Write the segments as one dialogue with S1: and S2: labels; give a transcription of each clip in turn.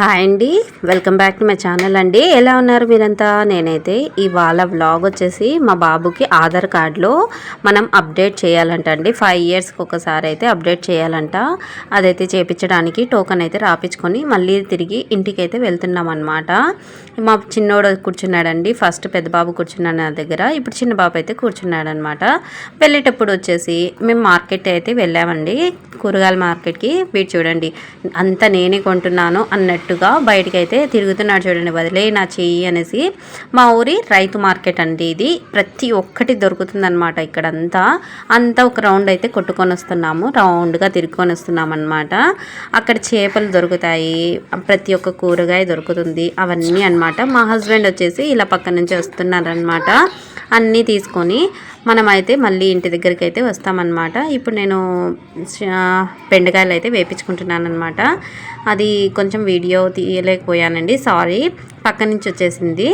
S1: Hi అండి. Welcome back to my channel అండి. ఎలా ఉన్నారు మీరంతా? నేనైతే ఇవాళ వ్లాగ్ వచ్చేసి మా బాబుకి ఆధార్ కార్డులో మనం అప్డేట్ చేయాలంట అండి. ఫైవ్ ఇయర్స్కి ఒకసారి అయితే అప్డేట్ చేయాలంట. అదైతే చేపించడానికి టోకన్ అయితే రాపించుకొని మళ్ళీ తిరిగి ఇంటికి అయితే వెళ్తున్నాం అనమాట మా చిన్నోడు కూర్చున్నాడండి. ఫస్ట్ పెద్ద బాబు కూర్చున్నాడు నా దగ్గర. ఇప్పుడు చిన్న బాబు అయితే కూర్చున్నాడు అనమాట వెళ్ళేటప్పుడు వచ్చేసి మేము మార్కెట్ అయితే వెళ్ళామండి. కూరగాయల మార్కెట్కి. వీటి చూడండి అంతా నేనే కొంటున్నాను అన్నట్టు అన్నట్టుగా బయటికి అయితే తిరుగుతున్నాడు చూడండి వదిలే నా చెయ్యి అనేసి. మా ఊరి రైతు మార్కెట్ అండి ఇది. ప్రతి ఒక్కటి దొరుకుతుందన్నమాట ఇక్కడ అంతా అంతా ఒక రౌండ్ అయితే కొట్టుకొని వస్తున్నాము. రౌండ్గా తిరుక్కొని వస్తున్నాం అనమాట అక్కడ చేపలు దొరుకుతాయి. ప్రతి ఒక్క కూరగాయ దొరుకుతుంది. అవన్నీ అన్నమాట. మా హస్బెండ్ వచ్చేసి ఇలా పక్క నుంచి వస్తున్నారనమాట అన్నీ తీసుకొని మనమైతే మళ్ళీ ఇంటి దగ్గరికి అయితే వస్తామన్నమాట. ఇప్పుడు నేను చ- బెండకాయలు అయితే వేపించుకుంటున్నాను అనమాట అది కొంచెం వీడియో తీయలేకపోయానండి. సారీ పక్క నుంచి వచ్చేసింది.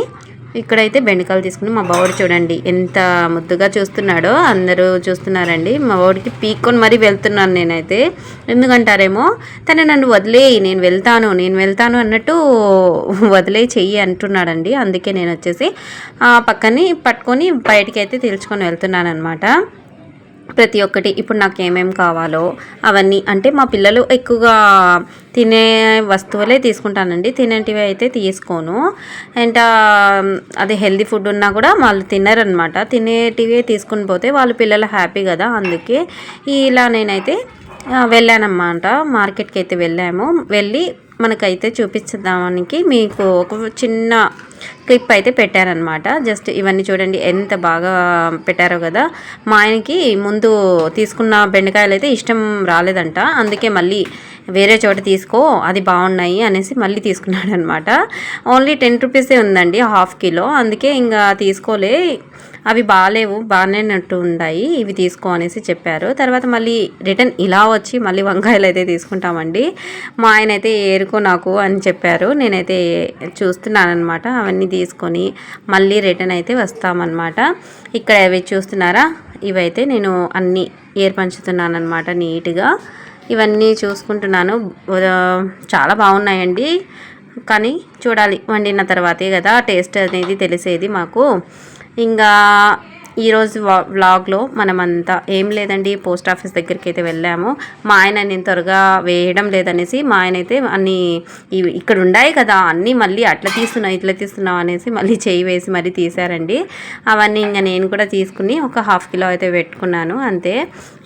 S1: ఇక్కడైతే బెండకాయలు తీసుకుని మా బావుడు చూడండి ఎంత ముద్దుగా చూస్తున్నాడో అందరూ చూస్తున్నారండి. మా బావుడికి పీక్కొని మరీ వెళ్తున్నాను నేనైతే. ఎందుకంటారేమో తను నన్ను వదిలేయి నేను వెళ్తాను నేను వెళ్తాను అన్నట్టు వదిలే చెయ్యి అంటున్నాడండి. అందుకే నేను వచ్చేసి ఆ పక్కని పట్టుకొని బయటికి అయితే తీల్చుకొని వెళ్తున్నాను అనమాట ప్రతి ఒక్కటి. ఇప్పుడు నాకు ఏమేమి కావాలో అవన్నీ. అంటే మా పిల్లలు ఎక్కువగా తినే వస్తువులే తీసుకుంటానండి. తినేటివి అయితే తీసుకోను. అండ్ అదే హెల్దీ ఫుడ్ ఉన్నా కూడా వాళ్ళు తినరనమాట. తినేటివే తీసుకుని పోతే వాళ్ళ పిల్లలు హ్యాపీ కదా అందుకే ఇలా నేనైతే వెళ్ళానమాట మార్కెట్కి అయితే వెళ్ళాము. వెళ్ళి మనకైతే చూపించడానికి మీకు ఒక చిన్న క్లిప్ అయితే పెట్టారనమాట జస్ట్ ఇవన్నీ చూడండి ఎంత బాగా పెట్టారో కదా. మా ఆయనకి ముందు తీసుకున్న బెండకాయలు అయితే ఇష్టం రాలేదంట. అందుకే మళ్ళీ వేరే చోట తీసుకో అది బాగున్నాయి అనేసి మళ్ళీ తీసుకున్నాడు అనమాట ఓన్లీ టెన్ రూపీసే ఉందండి హాఫ్ కిలో. అందుకే ఇంకా తీసుకోలే. అవి బాగాలేవు బాగానేనట్టు ఉన్నాయి ఇవి తీసుకో అనేసి చెప్పారు. తర్వాత మళ్ళీ రిటర్న్ ఇలా వచ్చి మళ్ళీ వంకాయలు అయితే తీసుకుంటామండి. మా ఆయన అయితే ఏరుకో నాకు అని చెప్పారు. నేనైతే చూస్తున్నాను అనమాట అవన్నీ తీసుకొని మళ్ళీ రిటర్న్ అయితే వస్తామన్నమాట. ఇక్కడ అవి చూస్తున్నారా? ఇవైతే నేను అన్నీ ఏర్పంచుతున్నానమాట నీట్గా. ఇవన్నీ చూసుకుంటున్నాను. చాలా బాగున్నాయండి. కానీ చూడాలి వండిన తర్వాతే కదా టేస్ట్ అనేది తెలిసేది మాకు. ఇంకా ఈరోజు వ్లాగ్లో మనమంతా ఏం లేదండి పోస్ట్ ఆఫీస్ దగ్గరికి అయితే వెళ్ళాము. మా ఆయన నేను త్వరగా వేయడం లేదనేసి మా ఆయన అయితే అన్ని ఇక్కడ ఉన్నాయి కదా అన్నీ మళ్ళీ అట్లా తీస్తున్నావు ఇట్లా తీస్తున్నావు అనేసి మళ్ళీ చేయి వేసి మరీ తీశారండి. అవన్నీ ఇంకా నేను కూడా తీసుకుని ఒక హాఫ్ కిలో అయితే పెట్టుకున్నాను అంతే.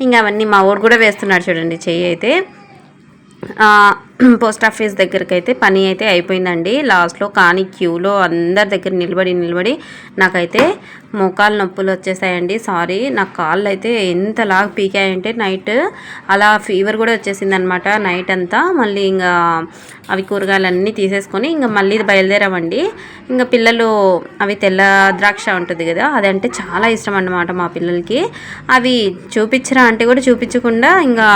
S1: ఇంకా అవన్నీ మా ఊరు కూడా వేస్తున్నాడు చూడండి చెయ్యి అయితే. పోస్ట్ ఆఫీస్ దగ్గరికి అయితే పని అయితే అయిపోయిందండి. లాస్ట్లో కానీ క్యూలో అందరి దగ్గర నిలబడి నిలబడి నాకైతే మోకాలు నొప్పులు వచ్చేసాయండి. సారీ నా కాళ్ళు అయితే ఎంతలా పీకాయంటే నైట్ అలా ఫీవర్ కూడా వచ్చేసింది అనమాట నైట్ అంతా. మళ్ళీ ఇంకా అవి కూరగాయలన్నీ తీసేసుకొని ఇంకా మళ్ళీ బయలుదేరామండి. ఇంకా పిల్లలు అవి తెల్ల ద్రాక్ష ఉంటుంది కదా అదంటే చాలా ఇష్టం అన్నమాట మా పిల్లలకి. అవి చూపించరా అంటే కూడా చూపించకుండా ఇంకా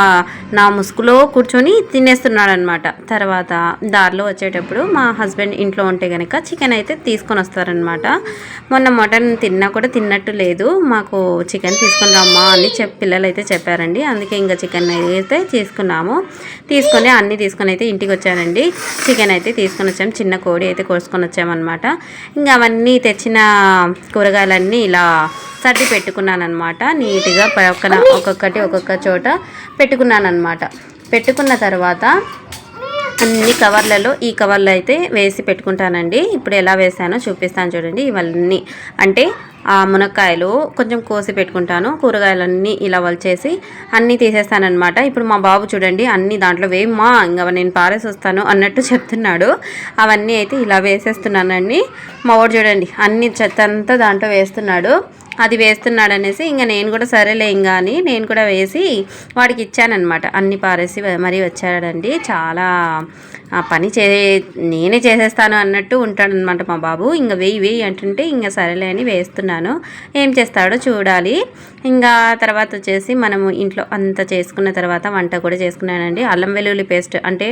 S1: నా ముసుగులో కూర్చొని తినేస్తున్నాడు అనమాట తర్వాత దారిలో వచ్చేటప్పుడు మా హస్బెండ్ ఇంట్లో ఉంటే కనుక చికెన్ అయితే తీసుకొని వస్తారనమాట మొన్న మటన్ తిన్నా కూడా తిన్నట్టు లేదు. మాకు చికెన్ తీసుకొని రమ్మా అని చెప్పి పిల్లలు అయితే చెప్పారండి. అందుకే ఇంకా చికెన్ అయితే తీసుకున్నాము. తీసుకొని అన్నీ తీసుకొని అయితే ఇంటికి వచ్చానండి. చికెన్ అయితే తీసుకొని వచ్చాము చిన్న కోడి అయితే కోసుకొని వచ్చామన్నమాట. ఇంకా అవన్నీ తెచ్చిన కూరగాయలన్నీ ఇలా సర్ది పెట్టుకున్నాను అనమాట నీట్గా పక్కన ఒక్కొక్కటి ఒక్కొక్క చోట పెట్టుకున్నాను అనమాట పెట్టుకున్న తర్వాత అన్ని కవర్లలో ఈ కవర్లు అయితే వేసి పెట్టుకుంటానండి. ఇప్పుడు ఎలా వేసానో చూపిస్తాను చూడండి. ఇవన్నీ అంటే ఆ మునక్కాయలు కొంచెం కోసి పెట్టుకుంటాను. కూరగాయలన్నీ ఇలా వలిచేసి అన్నీ తీసేస్తానమాట ఇప్పుడు మా బాబు చూడండి అన్ని దాంట్లో వేయమ్మా ఇంకా నేను పారేసి వస్తాను అన్నట్టు చెప్తున్నాడు. అవన్నీ అయితే ఇలా వేసేస్తున్నానండి. మా వాడు చూడండి అన్ని చెత్త అంతా దాంట్లో వేస్తున్నాడు. అది వేస్తున్నాడు అనేసి ఇంకా నేను కూడా సరేలే ఇంకా అని నేను కూడా వేసి వాడికి ఇచ్చానమాట అన్ని పారేసి మరీ వచ్చాడండి. చాలా ఆ పని చే నేనే చేసేస్తాను అన్నట్టు ఉంటాడనమాట మా బాబు. ఇంకా వేయి వేయి అంటుంటే ఇంకా సరేలే అని వేస్తున్నాను. ఏం చేస్తాడో చూడాలి. ఇంకా తర్వాత వచ్చేసి మనము ఇంట్లో అంత చేసుకున్న తర్వాత వంట కూడా చేసుకున్నానండి. అల్లం వెల్లుల్లి పేస్ట్ అంటే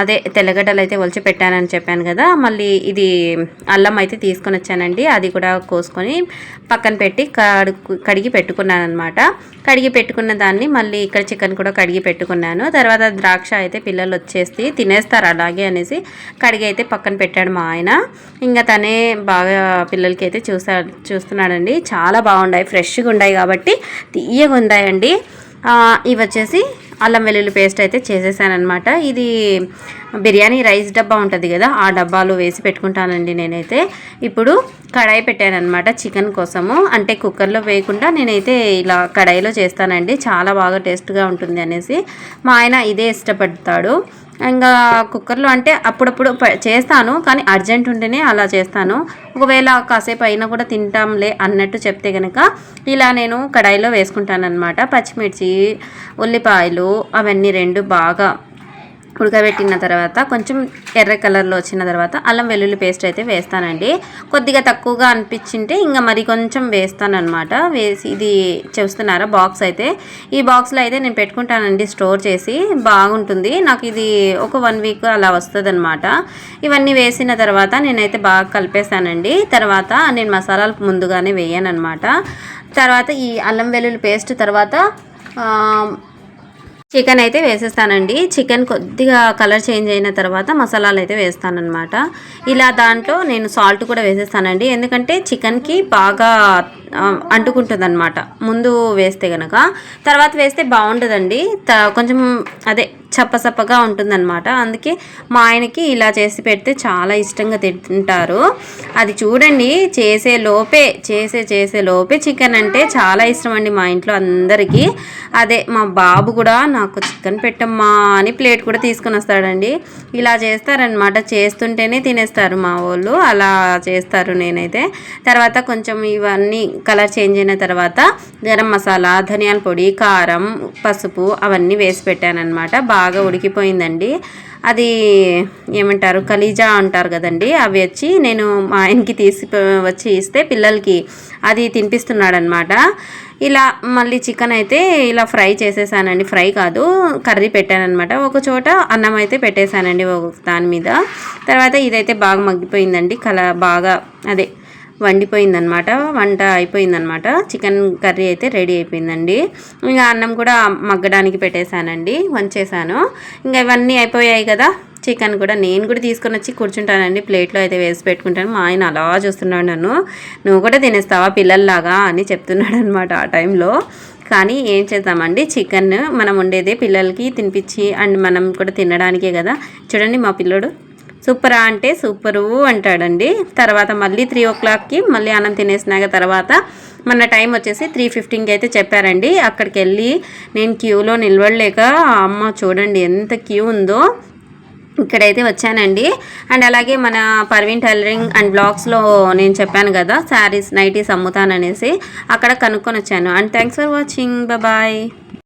S1: అదే తెల్లగడ్డలు అయితే ఒలిచి పెట్టానని చెప్పాను కదా మళ్ళీ ఇది అల్లం అయితే తీసుకొని వచ్చానండి. అది కూడా కోసుకొని పక్కన పెట్టి కడుక్కు కడిగి పెట్టుకున్నాను అనమాట కడిగి పెట్టుకున్న దాన్ని మళ్ళీ ఇక్కడ చికెన్ కూడా కడిగి పెట్టుకున్నాను. తర్వాత ద్రాక్ష అయితే పిల్లలు వచ్చేసి తినేస్తారు మరి అలాగే అనేసి కడిగి అయితే పక్కన పెట్టాడు మా ఆయన. ఇంకా తనే బాగా పిల్లలకి అయితే చూసా చూస్తున్నాడండి. చాలా బాగున్నాయి ఫ్రెష్గా ఉన్నాయి కాబట్టి తీయగా ఉన్నాయండి ఇవి వచ్చేసి అల్లం వెల్లుల్లి పేస్ట్ అయితే చేసేసానమాట ఇది బిర్యానీ రైస్ డబ్బా ఉంటుంది కదా ఆ డబ్బాలో వేసి పెట్టుకుంటానండి నేనైతే. ఇప్పుడు కడాయి పెట్టానమాట చికెన్ కోసము. అంటే కుక్కర్లో వేయకుండా నేనైతే ఇలా కడాయిలో చేస్తానండి. చాలా బాగా టేస్ట్గా ఉంటుంది అనేసి మా ఆయన ఇదే ఇష్టపడతాడు. ఇంకా కుక్కర్లో అంటే అప్పుడప్పుడు చేస్తాను కానీ అర్జెంట్ ఉంటేనే అలా చేస్తాను. ఒకవేళ కాసేపు అయినా కూడా తింటాంలే అన్నట్టు చెప్తే కనుక ఇలా నేను కడాయిలో వేసుకుంటాను అనమాట పచ్చిమిర్చి ఉల్లిపాయలు అవన్నీ రెండు బాగా ఉడకబెట్టిన తర్వాత కొంచెం ఎర్ర కలర్లో వచ్చిన తర్వాత అల్లం వెల్లుల్లి పేస్ట్ అయితే వేస్తానండి. కొద్దిగా తక్కువగా అనిపించింటే ఇంకా మరి కొంచెం వేస్తానమాట వేసి ఇది చూస్తున్నారా బాక్స్ అయితే? ఈ బాక్స్లో అయితే నేను పెట్టుకుంటానండి స్టోర్ చేసి. బాగుంటుంది. నాకు ఇది ఒక వన్ వీక్ అలా వస్తుంది ఇవన్నీ వేసిన తర్వాత నేనైతే బాగా కలిపేశానండి. తర్వాత నేను మసాలాలు ముందుగానే వేయాను అనమాట తర్వాత ఈ అల్లం వెల్లుల్లి పేస్ట్ తర్వాత చికెన్ అయితే వేసేస్తానండి. చికెన్ కొద్దిగా కలర్ చేంజ్ అయిన తర్వాత మసాలాలు అయితే వేస్తానన్నమాట. ఇలా దాంట్లో నేను సాల్ట్ కూడా వేసేస్తానండి. ఎందుకంటే చికెన్కి బాగా అంటుకుంటుంది అనమాట ముందు వేస్తే కనుక తర్వాత వేస్తే బాగుంటుందండి కొంచెం అదే చప్పసప్పగా ఉంటుందన్నమాట. అందుకే మా ఆయనకి ఇలా చేసి పెడితే చాలా ఇష్టంగా తింటారు అది చూడండి చేసే లోపే చేసే చేసే లోపే చికెన్ అంటే చాలా ఇష్టం అండి మా ఇంట్లో అందరికీ. అదే మా బాబు కూడా నాకు చికెన్ పెట్టమ్మా అని ప్లేట్ కూడా తీసుకొని వస్తాడండి. ఇలా చేస్తారనమాట చేస్తుంటేనే తినేస్తారు మా వాళ్ళు. అలా చేస్తారు నేనైతే. తర్వాత కొంచెం ఇవన్నీ కలర్ చేంజ్ అయిన తర్వాత గరం మసాలా ధనియాల పొడి కారం పసుపు అవన్నీ వేసి పెట్టానమాట బాగా ఉడికిపోయిందండి. అది ఏమంటారు? కలీజా అంటారు కదండి. అవి వచ్చి నేను మా ఆయనకి తీసి వచ్చి ఇస్తే పిల్లలకి అది తినిపిస్తున్నాడనమాట ఇలా మళ్ళీ చికెన్ అయితే ఇలా ఫ్రై చేసేసానండి. ఫ్రై కాదు కర్రీ పెట్టానమాట ఒక చోట అన్నం అయితే పెట్టేశానండి దాని మీద. తర్వాత ఇదైతే బాగా మగ్గిపోయిందండి. కల బాగా అదే వండిపోయిందనమాట వంట అయిపోయిందనమాట చికెన్ కర్రీ అయితే రెడీ అయిపోయిందండి. ఇంకా అన్నం కూడా మగ్గడానికి పెట్టేశానండి. వంచేసాను ఇంకా ఇవన్నీ అయిపోయాయి కదా. చికెన్ కూడా నేను కూడా తీసుకొని వచ్చి కూర్చుంటానండి. ప్లేట్లో అయితే వేసి పెట్టుకుంటాను. మా ఆయన అలా చూస్తున్నాడు నన్ను. నువ్వు కూడా తినేస్తావా పిల్లల్లాగా? అని చెప్తున్నాడు అనమాట ఆ టైంలో. కానీ ఏం చేద్దామండి? చికెన్ మనం ఉండేదే పిల్లలకి తినిపించి అండ్ మనం కూడా తినడానికే కదా. చూడండి మా పిల్లడు. సూపరా అంటే సూపరు అంటాడండి. తర్వాత మళ్ళీ త్రీ ఓ క్లాక్కి మళ్ళీ అన్నం తినేసినాక తర్వాత మన టైం వచ్చేసి త్రీ ఫిఫ్టీన్కి అయితే చెప్పారండి. అక్కడికి వెళ్ళి నేను క్యూలో నిలబడలేక అమ్మ చూడండి ఎంత క్యూ ఉందో ఇక్కడైతే వచ్చానండి. అండ్ అలాగే మన పర్వీన్ టైలరింగ్ అండ్ బ్లాగ్స్లో నేను చెప్పాను కదా శారీస్ నైటీస్ అమ్ముతాననేసి అక్కడ కనుక్కొని వచ్చాను and thanks for watching bye